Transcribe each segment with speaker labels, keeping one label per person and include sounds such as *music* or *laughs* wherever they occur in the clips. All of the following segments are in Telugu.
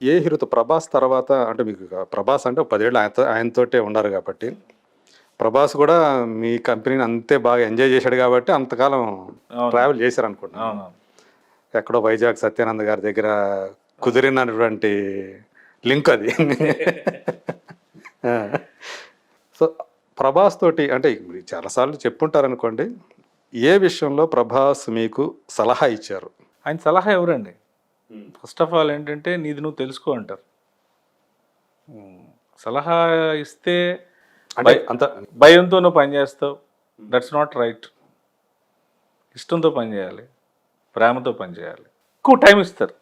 Speaker 1: ఏ హీరోతో ప్రభాస్ తర్వాత అంటే మీకు ప్రభాస్ అంటే పదేళ్ళు ఆయనతో ఆయనతోటే ఉన్నారు కాబట్టి ప్రభాస్ కూడా మీ కంపెనీని అంతే బాగా ఎంజాయ్ చేశాడు కాబట్టి అంతకాలం. ట్రావెల్ చేశారు అనుకుంటున్నాను
Speaker 2: అవును
Speaker 1: ఎక్కడో వైజాగ్ సత్యానంద్ గారి దగ్గర కుదిరినటువంటి లింక్ అది. సో ప్రభాస్ తోటి అంటే చాలాసార్లు చెప్పుంటారు అనుకోండి ఏ విషయంలో ప్రభాస్ మీకు సలహా ఇచ్చారు?
Speaker 2: ఆయన సలహా ఎవరండి? ఫస్ట్ ఆఫ్ ఆల్ ఏంటంటే నీది నువ్వు తెలుసుకో అంటారు. సలహా ఇస్తే
Speaker 1: అంత
Speaker 2: భయంతో నువ్వు పని చేస్తావు. దట్స్ నాట్ రైట్ ఇష్టంతో పని చేయాలి. ప్రేమతో పని చేయాలి. ఎక్కువ టైం ఇస్తారు.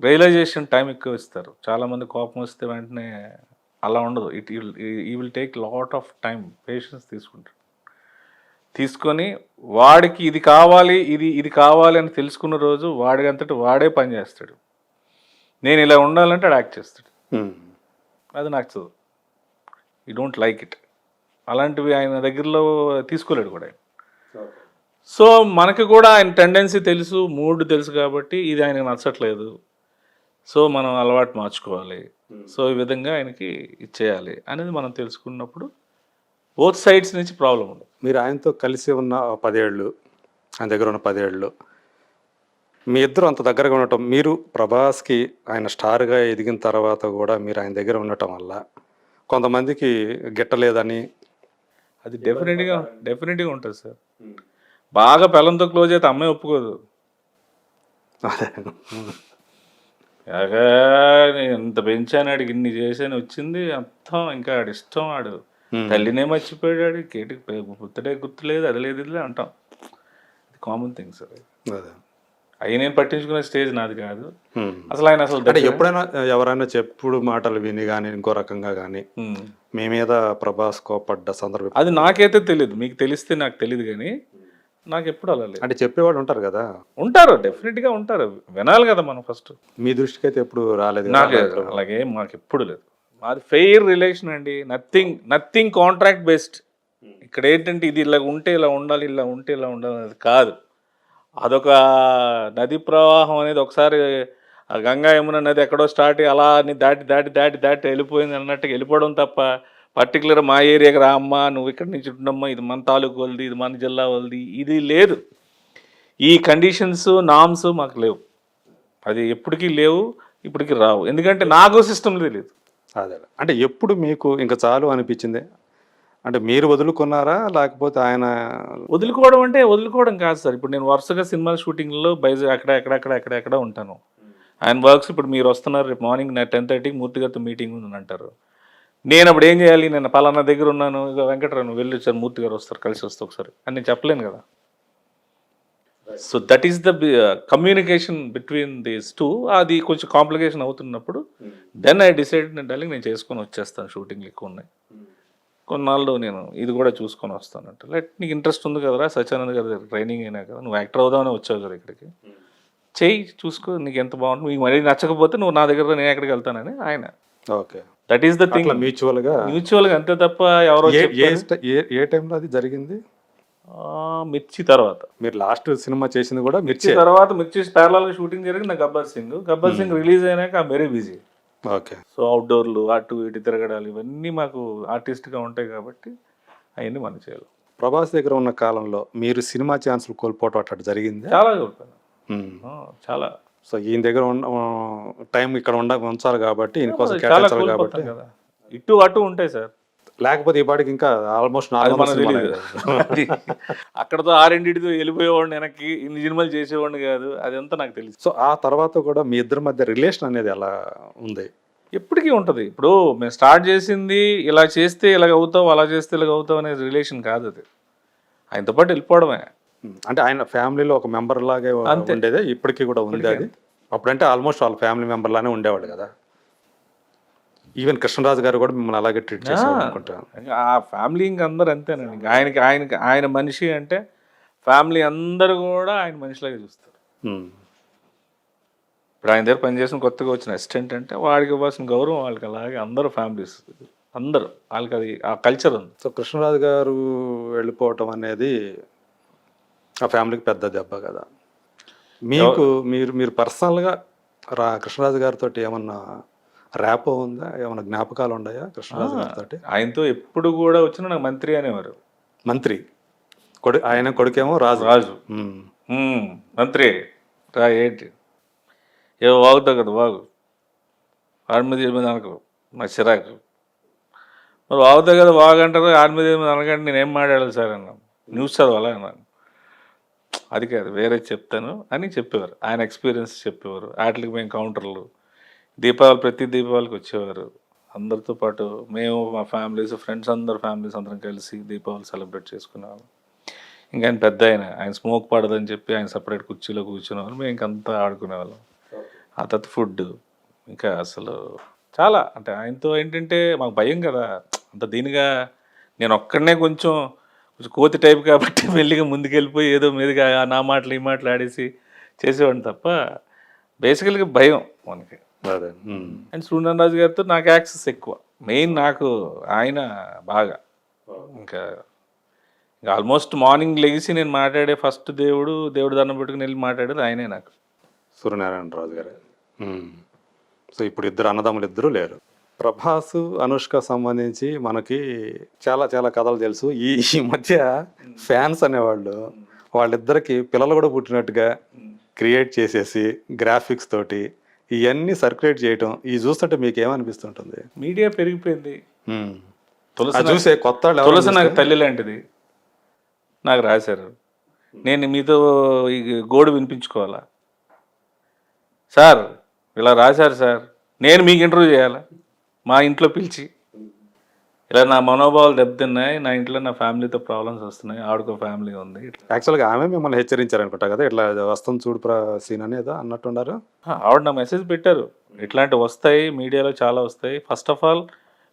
Speaker 2: రియలైజేషన్ టైం ఎక్కువ ఇస్తారు. చాలామంది కోపం వస్తే వెంటనే అలా ఉండదు. ఇట్ ఈ will take lot of time patience తీసుకుంటాడు తీసుకొని వాడికి ఇది కావాలి ఇది ఇది కావాలి అని తెలుసుకున్న రోజు వాడి అంతటి వాడే పని చేస్తాడు. నేను ఇలా ఉండాలంటే ఆడు యాక్ట్ చేస్తాడు. అది నచ్చదు ఈ డోంట్ లైక్ ఇట్ అలాంటివి ఆయన దగ్గరలో తీసుకోలేడు కూడా ఆయన. సో మనకి కూడా ఆయన టెండెన్సీ తెలుసు మూడ్ తెలుసు కాబట్టి ఇది ఆయనకు నచ్చట్లేదు. సో మనం అలవాటు మార్చుకోవాలి. సో ఈ విధంగా ఆయనకి ఇచ్చేయాలి అనేది మనం తెలుసుకున్నప్పుడు బోత్ సైడ్స్ నుంచి ప్రాబ్లం ఉండదు
Speaker 1: మీరు ఆయనతో కలిసి ఉన్న పదేళ్ళు ఆయన దగ్గర ఉన్న పదేళ్ళు మీ ఇద్దరు అంత దగ్గరగా ఉండటం మీరు ప్రభాస్కి ఆయన స్టార్గా ఎదిగిన తర్వాత కూడా మీరు ఆయన దగ్గర ఉండటం వల్ల కొంతమందికి గిట్టలేదని
Speaker 2: అది డెఫినెట్గా డెఫినెట్గా ఉంటుంది సార్. బాగా పిల్లలతో క్లోజ్ అయితే అమ్మాయి ఒప్పుకోదు. ఇంత పెంచాను ఆడికి ఇన్ని చేశాను వచ్చింది మొత్తం ఇంకా ఆడి ఇష్టం ఆడు. తల్లినే మర్చిపోయాడు కేటికి గుర్తుడే గుర్తులేదు అది లేదు ఇది అంటాం. ఇది కామన్ థింగ్ సార్
Speaker 1: అదే.
Speaker 2: అవి నేను పట్టించుకునే స్టేజ్ నాది కాదు. అసలు ఆయన అసలు
Speaker 1: అంటే ఎప్పుడైనా ఎవరైనా చెప్పుడు మాటలు విని కానీ ఇంకో రకంగా కానీ. మీ మీద ప్రభాస్ కోపడ్డ సందర్భం
Speaker 2: అది నాకైతే తెలియదు మీకు తెలిస్తే నాకు తెలియదు కానీ నాకు ఎప్పుడు అలా లేదు.
Speaker 1: అంటే చెప్పేవాడు ఉంటారు కదా?
Speaker 2: ఉంటారు డెఫినెట్గా ఉంటారు. వినాలి కదా మనం ఫస్ట్
Speaker 1: మీ దృష్టికి అయితే ఎప్పుడు రాలేదు?
Speaker 2: నాకు అలాగే మాకు ఎప్పుడు లేదు. మాది ఫెయిర్ రిలేషన్ అండి. నథింగ్ నథింగ్ కాంట్రాక్ట్ బేస్డ్ ఇక్కడ ఏంటంటే ఇది ఇలా ఉంటే ఇలా ఉండాలి ఇలా ఉంటే ఇలా ఉండాలి అనేది కాదు. అదొక నది ప్రవాహం అనేది ఒకసారి ఆ గంగా యమున నది ఎక్కడో స్టార్ట్ అలా అని దాటి దాటి దాటి దాటి వెళ్ళిపోయింది అన్నట్టుగా వెళ్ళిపోవడం తప్ప పర్టికులర్ మా ఏరియాకి రా అమ్మా నువ్వు ఇక్కడి నుంచి ఉండమ్మా ఇది మన తాలూకు వాళ్ళది ఇది మన జిల్లా వాళ్ళది ఇది లేదు. ఈ కండిషన్స్ నామ్స్ మాకు లేవు. అది ఎప్పటికీ లేవు ఇప్పటికీ రావు. ఎందుకంటే నాకు సిస్టమ్ తెలియదు
Speaker 1: అదే అంటే ఎప్పుడు మీకు ఇంకా చాలు అనిపించింది? అంటే మీరు వదులుకున్నారా? లేకపోతే ఆయన
Speaker 2: వదులుకోవడం అంటే వదులుకోవడం కాదు సార్. ఇప్పుడు నేను వరుసగా సినిమా షూటింగ్లో బయజ అక్కడ ఎక్కడ ఎక్కడెక్కడ ఉంటాను. ఆయన వర్క్స్ ఇప్పుడు మీరు వస్తున్నారు రేపు మార్నింగ్ నా టెన్ థర్టీకి మూర్తిగారితో మీటింగ్ ఉందని అంటారు. నేను అప్పుడు ఏం చేయాలి? నేను పలానా దగ్గర ఉన్నాను. వెంకటరావు వెళ్ళి సార్ మూర్తి గారు వస్తారు కలిసి వస్తే ఒకసారి. అని నేను చెప్పలేను కదా. So that is the communication between these two అది కొంచెం కాంప్లికేషన్ అవుతున్నప్పుడు దెన్ ఐ డిసైడ్ నేను డార్లింగ్ నేను చేసుకొని వచ్చేస్తాను. షూటింగ్లు ఎక్కువ ఉన్నాయి. కొన్నాళ్ళు నేను ఇది కూడా చూసుకొని వస్తానంట లైట్ నీకు ఇంట్రెస్ట్ ఉంది కదరా? సత్యానంద్ గారి ట్రైనింగ్ అయినా కదా? నువ్వు యాక్టర్ అవుదామని వచ్చావు కదా ఇక్కడికి? చెయ్యి చూసుకో నీకు ఎంత బాగుంటుంది? నీకు మరీ నచ్చకపోతే నువ్వు నా దగ్గర నేను ఎక్కడికి వెళ్తానని ఆయన.
Speaker 1: Okay
Speaker 2: that is the thing
Speaker 1: అట్లా మ్యూచువల్గా
Speaker 2: మ్యూచువల్గా అంతే తప్ప ఎవరో
Speaker 1: ఏ టైంలో అది జరిగింది?
Speaker 2: మిర్చి తర్వాత.
Speaker 1: మీరు లాస్ట్ సినిమా చేసింది కూడా
Speaker 2: మిర్చి తర్వాత మిర్చి ప్యారల్గా షూటింగ్ జరిగింది గబ్బర్ సింగ్. గబ్బర్ సింగ్ రిలీజ్ అయినాక I'm very busy
Speaker 1: okay.
Speaker 2: So అవుట్డోర్లు అటు ఇటు తిరగడాలు ఇవన్నీ మాకు ఆర్టిస్ట్గా ఉంటాయి కాబట్టి అవన్నీ మనం చేయాలి.
Speaker 1: ప్రభాస్ దగ్గర ఉన్న కాలంలో మీరు సినిమా ఛాన్సులు కోల్పోవటం అట్లా జరిగింది?
Speaker 2: చాలా కోల్పోయాను. ఆ, చాలా.
Speaker 1: సో ఈయన దగ్గర ఉన్న టైం ఇక్కడ ఉండ ఉంచాలి కాబట్టి ఈయన కోసం
Speaker 2: చాలా
Speaker 1: కేటాయించాలి కాబట్టి.
Speaker 2: ఇటు అటు ఉంటాయి సార్.
Speaker 1: లేకపోతే ఈ పాటికి ఇంకా ఆల్మోస్ట్
Speaker 2: అది *laughs* అక్కడతో ఆరింటితో వెళ్ళిపోయేవాడిని వెనక్కి ఇన్ని సినిమాలు చేసేవాడిని కాదు అదంతా నాకు తెలుసు
Speaker 1: సో ఆ తర్వాత కూడా మీ ఇద్దరి మధ్య రిలేషన్ అనేది ఎలా ఉంది?
Speaker 2: ఎప్పటికీ ఉంటుంది. ఇప్పుడు మేము స్టార్ట్ చేసింది ఇలా చేస్తే ఇలాగ అవుతావు అలా చేస్తే ఇలాగ అవుతావు అనే రిలేషన్ కాదు అది. ఆయనతో పాటు వెళ్ళిపోవడమే.
Speaker 1: అంటే ఆయన ఫ్యామిలీలో ఒక మెంబర్ లాగే
Speaker 2: అంతే.
Speaker 1: ఉండేదే ఇప్పటికీ కూడా ఉంది అది? అప్పుడంటే ఆల్మోస్ట్ వాళ్ళ ఫ్యామిలీ మెంబర్ లానే ఉండేవాడు కదా? ఈవెన్ కృష్ణరాజు గారు కూడా మిమ్మల్ని అలాగే ట్రీట్ చేశారు
Speaker 2: ఆ ఫ్యామిలీ ఇంక అందరు అంతేనండి. ఆయనకి ఆయనకి ఆయన మనిషి అంటే ఫ్యామిలీ అందరూ కూడా ఆయన మనిషిలాగే చూస్తారు. ఇప్పుడు ఆయన దగ్గర పనిచేసిన కొత్తగా వచ్చిన అసిస్టెంట్ అంటే వాడికి ఇవ్వాల్సిన గౌరవం వాళ్ళకి అలాగే అందరూ ఫ్యామిలీస్ అందరూ వాళ్ళకి అది ఆ కల్చర్ ఉంది.
Speaker 1: సో కృష్ణరాజు గారు వెళ్ళిపోవటం అనేది ఆ ఫ్యామిలీకి పెద్ద దెబ్బ కదా. మీకు మీరు మీరు పర్సనల్గా రా కృష్ణరాజు గారితో ఏమన్నా ర్యాపో ఉందా? ఏమన్నా జ్ఞాపకాలు ఉన్నాయా? కృష్ణరాజు గారితో
Speaker 2: ఆయనతో ఎప్పుడు కూడా వచ్చిన నాకు మంత్రి అనేవారు.
Speaker 1: మంత్రి. కొడు ఆయన కొడుకేమో రాజు.
Speaker 2: రాజు.
Speaker 1: ఉమ్.
Speaker 2: "ఉమ్, మంత్రి. రా ఏంటి? ఏ వాగుతావు కదా వాగు. ఆడి మీద ఈ మీద అనకు. నాకు చిరాకు. మరి వాగుతావు కదా వాగు అంటారు ఆడి మీద అనకండి నేనేం మాట్లాడాలి సార్ అన్నాను. న్యూస్ చదవాలా అన్నాను. అది కాదు వేరే చెప్తాను అని చెప్పేవారు. ఆయన ఎక్స్పీరియన్స్ చెప్పేవారు. వాటికి మేము కౌంటర్లు. దీపావళి ప్రతి దీపావళికి వచ్చేవారు. అందరితో పాటు మేము మా ఫ్యామిలీస్ ఫ్రెండ్స్ అందరు ఫ్యామిలీస్ అందరం కలిసి దీపావళి సెలబ్రేట్ చేసుకునేవాళ్ళం. ఇంకా ఆయన పెద్ద ఆయన ఆయన స్మోక్ పడదని చెప్పి ఆయన సపరేట్ కుర్చీలో కూర్చునేవాళ్ళు మేము ఇంకంతా ఆడుకునేవాళ్ళం. ఆ తర్వాత ఫుడ్ ఇంకా అసలు చాలా అంటే ఆయనతో ఏంటంటే మాకు భయం కదా. అంత దీనిగా నేను ఒక్కడనే కొంచెం కొంచెం కోతి టైప్ కాబట్టి *laughs* మెల్లిగా ముందుకెళ్ళిపోయి ఏదో మీదుగా నా మాటలు ఈ మాటలు ఆడేసి చేసేవాడిని తప్ప బేసికల్గా భయం మనకి. అండ్ సూర్యనారాయణ రాజు గారితో నాకు యాక్సెస్ ఎక్కువ. మెయిన్ నాకు ఆయన బాగా. ఇంకా ఇంకా ఆల్మోస్ట్ మార్నింగ్ లెగిసి నేను మాట్లాడే ఫస్ట్ దేవుడు దేవుడు దండం పెట్టుకుని వెళ్ళి మాట్లాడేది ఆయనే నాకు.
Speaker 1: సూర్యనారాయణ రాజు గారు. ఉమ్. సో ఇప్పుడు ఇద్దరు అన్నదమ్ములు ఇద్దరు లేరు. ప్రభాస్ అనుష్క సంబంధించి మనకి చాలా చాలా కథలు తెలుసు. ఈ ఈ మధ్య ఫ్యాన్స్ అనేవాళ్ళు వాళ్ళిద్దరికి పిల్లలు కూడా పుట్టినట్టుగా క్రియేట్ చేసేసి గ్రాఫిక్స్ తోటి ఇవన్నీ సర్క్యులేట్ చేయటం ఇవి చూస్తుంటే మీకు ఏమనిపిస్తుంటుంది
Speaker 2: మీడియా పెరిగిపోయింది. తులసి
Speaker 1: చూసే కొత్త
Speaker 2: తులసి నాకు తల్లి లాంటిది. నాకు రాశారు. నేను మీతో ఈ గోడు వినిపించుకోవాలా? సార్ ఇలా రాశారు సార్. నేను మీకు ఇంటర్వ్యూ చేయాలా? మా ఇంట్లో పిలిచి. ఇలా నా మనోభావాలు దెబ్బతిన్నాయి నా ఇంట్లో నా ఫ్యామిలీతో ప్రాబ్లమ్స్ వస్తున్నాయి ఆడుకో ఫ్యామిలీ ఉంది.
Speaker 1: యాక్చువల్గా ఆమె మిమ్మల్ని హెచ్చరించారు అనుకుంటా కదా ఇట్లా వస్తుంది చూడు ప్ర సీన్ అనేది అన్నట్టున్నారు
Speaker 2: ఆవిడ నా మెసేజ్ పెట్టారు. ఇట్లాంటివి వస్తాయి మీడియాలో చాలా వస్తాయి. First of all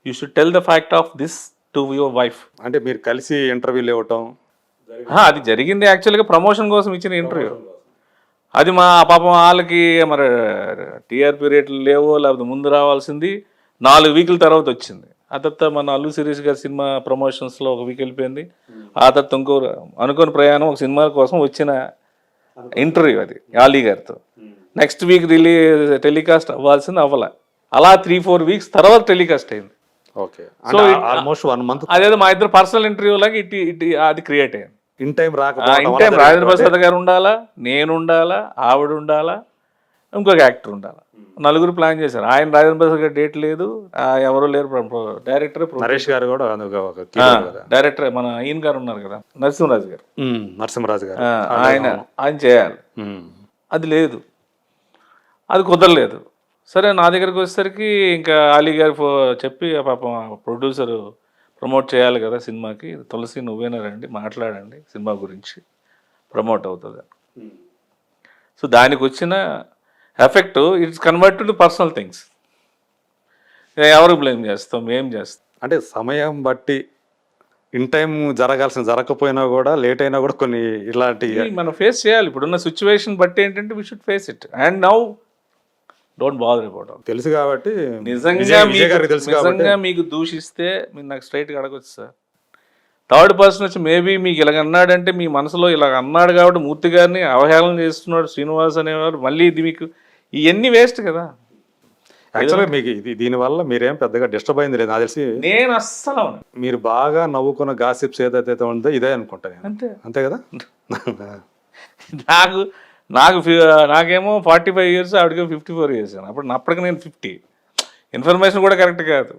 Speaker 2: you should tell the fact of this to your wife
Speaker 1: అంటే మీరు కలిసి ఇంటర్వ్యూలు ఇవ్వటం?
Speaker 2: అది జరిగింది యాక్చువల్గా ప్రమోషన్ కోసం ఇచ్చిన ఇంటర్వ్యూ. అది మా పాపం వాళ్ళకి మరి టీఆర్పీ రేట్లు లేవో లేకపోతే ముందు రావాల్సింది నాలుగు వీకుల తర్వాత వచ్చింది. ఆ తర్వాత మన అల్లు శిరీష్ గారి సినిమా ప్రమోషన్స్లో ఒక వీక్ వెళ్ళిపోయింది. ఆ తర్వాత ఇంకో అనుకోని ప్రయాణం ఒక సినిమా కోసం వచ్చిన ఇంటర్వ్యూ అది ఆలీ గారితో. నెక్స్ట్ వీక్ రిలీజ్ టెలికాస్ట్ అవ్వాల్సింది అవ్వాల. అలా త్రీ ఫోర్ వీక్స్ తర్వాత టెలికాస్ట్ అయింది.
Speaker 1: ఓకే. అంటే ఆల్మోస్ట్ వన్ మంత్
Speaker 2: అదేదో మా ఇద్దరు పర్సనల్ ఇంటర్వ్యూ లాగా ఇటు ఇటు అది క్రియేట్ అయింది
Speaker 1: ఇన్ టైం రాకపోవడం
Speaker 2: ఇన్ టైం రాజేంద్ర ప్రసాద్ గారు ఉండాలా నేను ఉండాలా ఆవిడ ఉండాలా ఇంకొక యాక్టర్ ఉండాలా. నలుగురు ప్లాన్ చేశారు. ఆయన రాజేంద్ర ప్రసాద్ గారు డేట్ లేదు. ఎవరు లేరు డైరెక్టర్
Speaker 1: నరేష్ గారు కూడా
Speaker 2: డైరెక్టర్ మన ఈయన గారు ఉన్నారు కదా నరసింహరాజు గారు.
Speaker 1: నరసింహరాజు గారు.
Speaker 2: ఆయన ఆయన చేయాలి. అది లేదు. అది కుదరలేదు. సరే నా దగ్గరికి వచ్చేసరికి ఇంకా అలీ గారు చెప్పి ఆ పాపం ప్రొడ్యూసర్ ప్రమోట్ చేయాలి కదా సినిమాకి. తులసి నువ్వేనా రండి మాట్లాడండి సినిమా గురించి. ప్రమోట్ అవుతుంది సో దానికి వచ్చిన effect it's convert to personal things. ఎవరు బ్లేమ్ చేస్తాం ఏం చేస్తాం?
Speaker 1: అంటే సమయం బట్టి ఇన్ టైం జరగాల్సిన జరగకపోయినా కూడా లేట్ అయినా కూడా కొన్ని ఇలాంటి
Speaker 2: మనం ఫేస్ చేయాలి. ఇప్పుడున్న సిచ్యువేషన్ బట్టి ఏంటంటే we should face it and now don't bother about
Speaker 1: తెలుసు కాబట్టి
Speaker 2: నిజంగా మీకు నిజంగా దూషిస్తే మీరు నాకు స్ట్రైట్గా అడగొచ్చు సార్ థర్డ్ పర్సన్ వచ్చి మేబీ మీకు ఇలాగ అన్నాడంటే మీ మనసులో ఇలాగ అన్నాడు కాబట్టి మూర్తి గారిని అవహేళన చేస్తున్నాడు శ్రీనివాస్ అనేవాడు. మళ్ళీ ఇది మీకు ఇవన్నీ వేస్ట్ కదా.
Speaker 1: యాక్చువల్గా మీకు ఇది దీనివల్ల మీరేం పెద్దగా డిస్టర్బ్ అయింది లేదు. నాకు తెలిసి
Speaker 2: నేను అస్సలు
Speaker 1: మీరు బాగా నవ్వుకున్న గాసిప్స్ ఏదైతే ఉందో ఇదే అనుకుంటా నేను.
Speaker 2: అంతే.
Speaker 1: అంతే కదా?
Speaker 2: నాకు నాకు నాకేమో ఫార్టీ ఫైవ్ ఇయర్స్ ఆవిడకి ఫిఫ్టీ ఫోర్ ఇయర్స్ అప్పుడు అప్పటికి నేను ఫిఫ్టీ. ఇన్ఫర్మేషన్ కూడా కరెక్ట్ కాదు.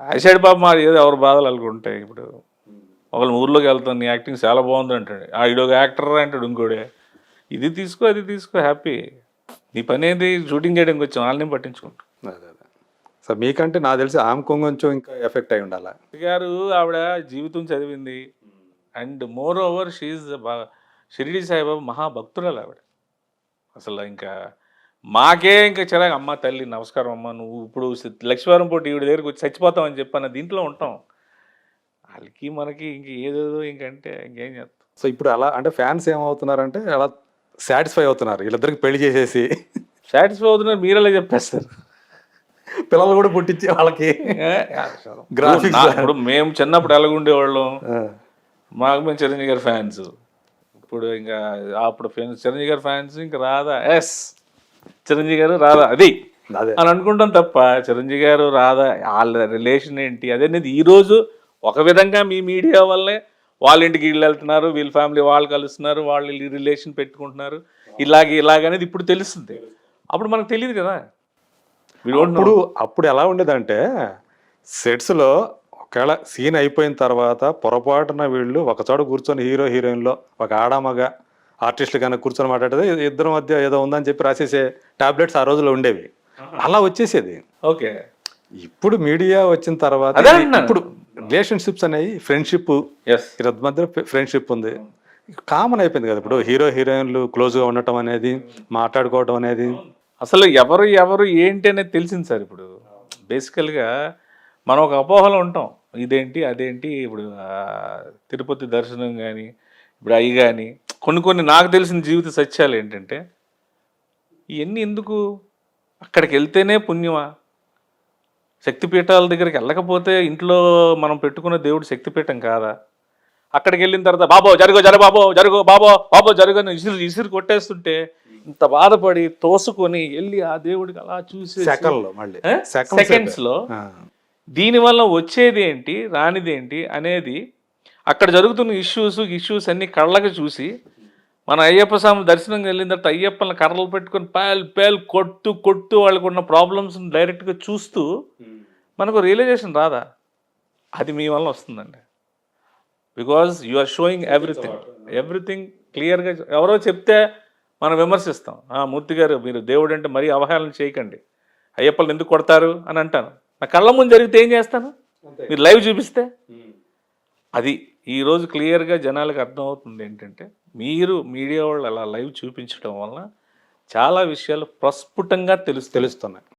Speaker 2: ఐసైడ్ బాబు మా ఏదో ఎవరు బాధలు అనుకుంటాయి ఇప్పుడు ఒకళ్ళ ఊర్లోకి వెళ్తాను నీ యాక్టింగ్ చాలా బాగుంది అంటాడు. ఆ ఇడొక యాక్టర్ అంటాడు ఇంకోడే. ఇది తీసుకో అది తీసుకో హ్యాపీ. నీ పని ఏంది? షూటింగ్ చేయడానికి వచ్చాం వాళ్ళని పట్టించుకుంటా.
Speaker 1: అదే అదే. సో మీకంటే నాకు తెలిసి ఆమె కొంచెం ఇంకా ఎఫెక్ట్ అయి ఉండాలి?
Speaker 2: గారు ఆవిడ జీవితం చదివింది. And more over she Shirdi Sai Baba మహాభక్తురాలు ఆవిడ. అసలు ఇంకా మాకే ఇంకా చిరాకు. అమ్మ తల్లి నమస్కారం అమ్మ నువ్వు ఇప్పుడు లక్ష్మీవారం పోటీ ఈవిడ దగ్గరికి వచ్చి చచ్చిపోతామని చెప్పన్న దీంట్లో ఉంటాం. వాళ్ళకి మనకి ఇంక ఏదేదో ఇంకంటే ఇంకేం చేస్తాం.
Speaker 1: సో ఇప్పుడు అలా అంటే ఫ్యాన్స్ ఏమవుతున్నారంటే అలా సాటిస్ఫై అవుతున్నారు. వీళ్ళిద్దరికి పెళ్ళి చేసేసి.
Speaker 2: సాటిస్ఫై అవుతున్నారు. మీరలా చెప్పేస్తారు
Speaker 1: పిల్లలు కూడా పుట్టించి వాళ్ళకి.
Speaker 2: నా- ఇప్పుడు మేము చిన్నప్పుడు ఎలాగుండేవాళ్ళం? మాకు మేము చిరంజీవి గారి ఫ్యాన్స్. ఇప్పుడు ఇంకా అప్పుడు ఫ్యాన్స్ చిరంజీవి గారి ఫ్యాన్స్ ఇంకా రాదా ఎస్. చిరంజీవి గారు రాదా అది.
Speaker 1: అదే.
Speaker 2: అని అనుకుంటాం తప్ప చిరంజీవి గారు రాదా వాళ్ళ రిలేషన్ ఏంటి? అదనేది ఈ రోజు ఒక విధంగా మీ మీడియా వల్లే వాళ్ళ ఇంటికి వీళ్ళు వెళ్తున్నారు వీళ్ళ ఫ్యామిలీ వాళ్ళు కలుస్తున్నారు వాళ్ళు రిలేషన్ పెట్టుకుంటున్నారు. ఇలాగే ఇలాగనేది ఇప్పుడు తెలుస్తుంది. అప్పుడు మనకు తెలియదు కదా. know.
Speaker 1: అప్పుడు అప్పుడు ఎలా ఉండేదంటే సెట్స్లో ఒకవేళ సీన్ అయిపోయిన తర్వాత పొరపాటున వీళ్ళు ఒకచోట కూర్చొని హీరో హీరోయిన్లో ఒక ఆడామగ ఆర్టిస్టులు కనుక కూర్చొని మాట్లాడితే ఇద్దరి మధ్య ఏదో ఉందని చెప్పి రాసేసే టాబ్లెట్స్ ఆ రోజులో ఉండేవి. అలా వచ్చేసేది.
Speaker 2: ఓకే.
Speaker 1: ఇప్పుడు మీడియా వచ్చిన తర్వాత. ఇప్పుడు రిలేషన్షిప్స్ అనేవి ఫ్రెండ్షిప్
Speaker 2: ఎస్
Speaker 1: ఇద్దరి మధ్య ఫ్రెండ్షిప్ ఉంది. కామన్ అయిపోయింది కదా ఇప్పుడు. హీరో హీరోయిన్లు క్లోజ్గా ఉండటం అనేది మాట్లాడుకోవడం అనేది.
Speaker 2: అసలు ఎవరు ఎవరు ఏంటి అనేది తెలిసింది సార్ ఇప్పుడు. బేసికల్గా మనం ఒక అపోహలో ఉంటాం. ఇదేంటి అదేంటి ఇప్పుడు తిరుపతి దర్శనం కానీ ఇప్పుడు అవి కానీ కొన్ని కొన్ని నాకు తెలిసిన జీవిత సత్యాలు ఏంటంటే ఇవన్నీ ఎందుకు? అక్కడికి వెళ్తేనే పుణ్యమా? శక్తిపీఠాల దగ్గరికి వెళ్ళకపోతే ఇంట్లో మనం పెట్టుకున్న దేవుడు శక్తిపీఠం కాదా? అక్కడికి వెళ్ళిన తర్వాత బాబో జరుగు జరు బాబో జరుగు బాబో బాబో జరుగు అని ఇసురు ఇసురు కొట్టేస్తుంటే ఇంత బాధపడి తోసుకొని వెళ్ళి ఆ దేవుడికి అలా చూసి
Speaker 1: సెకండ్స్లో.
Speaker 2: దీనివల్ల వచ్చేది ఏంటి రానిది ఏంటి అనేది అక్కడ జరుగుతున్న ఇష్యూస్ ఇష్యూస్ అన్ని కళ్ళకి చూసి మన అయ్యప్ప స్వామి దర్శనం వెళ్ళిన తర్వాత అయ్యప్పని కర్రలు పెట్టుకొని పేల్ పేల్ కొట్టు కొట్టు వాళ్ళకు ఉన్న ప్రాబ్లమ్స్ డైరెక్ట్గా చూస్తూ మనకు రియలైజేషన్ రాదా? అది మీ వల్ల వస్తుందండి. Because you are showing everything everything క్లియర్గా ఎవరో చెప్తే మనం విమర్శిస్తాం. "ఆ, మూర్తి గారు మీరు దేవుడు అంటే మరీ అవహేళన చేయకండి. అయ్యప్పలను ఎందుకు కొడతారు? అని అంటాను. నా కళ్ళ ముందు జరిగితే ఏం చేస్తాను? మీరు లైవ్ చూపిస్తే? అది ఈరోజు క్లియర్గా జనాలకు అర్థమవుతుంది ఏంటంటే మీరు మీడియా వాళ్ళు అలా లైవ్ చూపించడం వల్ల చాలా విషయాలు ప్రస్ఫుటంగా తెలుసు
Speaker 1: తెలుస్తున్నాయి.